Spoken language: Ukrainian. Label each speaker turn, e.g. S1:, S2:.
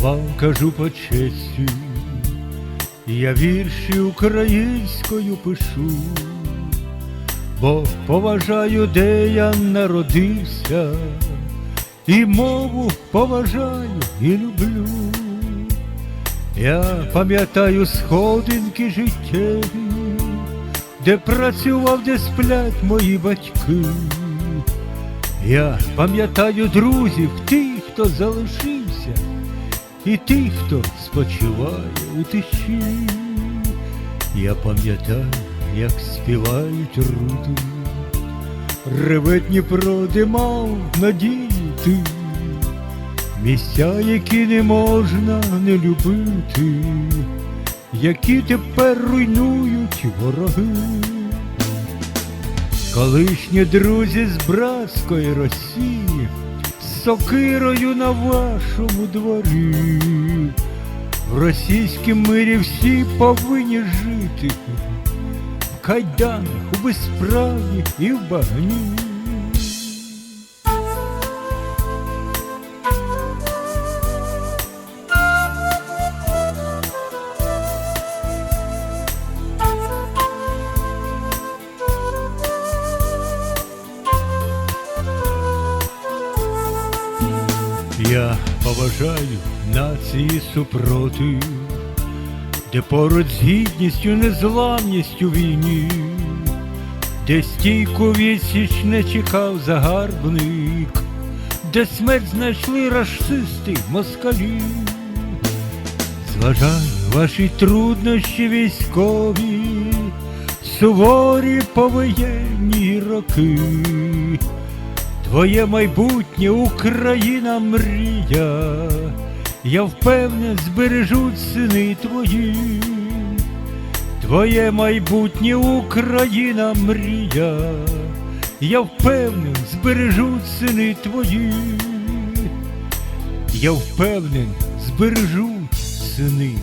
S1: вам кажу по честі, я вірші українською пишу, бо поважаю, де я народився, і мову поважаю і люблю. Я пам'ятаю сходинки життєві, де працював, де сплять мої батьки. Я пам'ятаю друзів, тих, хто залишився, і тих, хто спочиває у тиші. Я пам'ятаю, як співають руди, реве Дніпро, де мав надіяти, місця, які не можна не любити, які тепер руйнують вороги. Колишні друзі з братської Росії, сокирою на вашому дворі. В російськім мирі всі повинні жити, в кайданах, у безправі і в багні. Я поважаю нації супротив, де поруч з гідністю, незламністю війні, де стійку відсіч не чекав загарбник, де смерть знайшли расисти москалі. Зважаю ваші труднощі військові, суворі повоєнні роки. Твоє майбутнє Україна мрія, я впевнен, збережуть сини твої, Твоє майбутнє Україна мрія, я впевнен, збережуть сини твої, я впевнен, збережуть сини.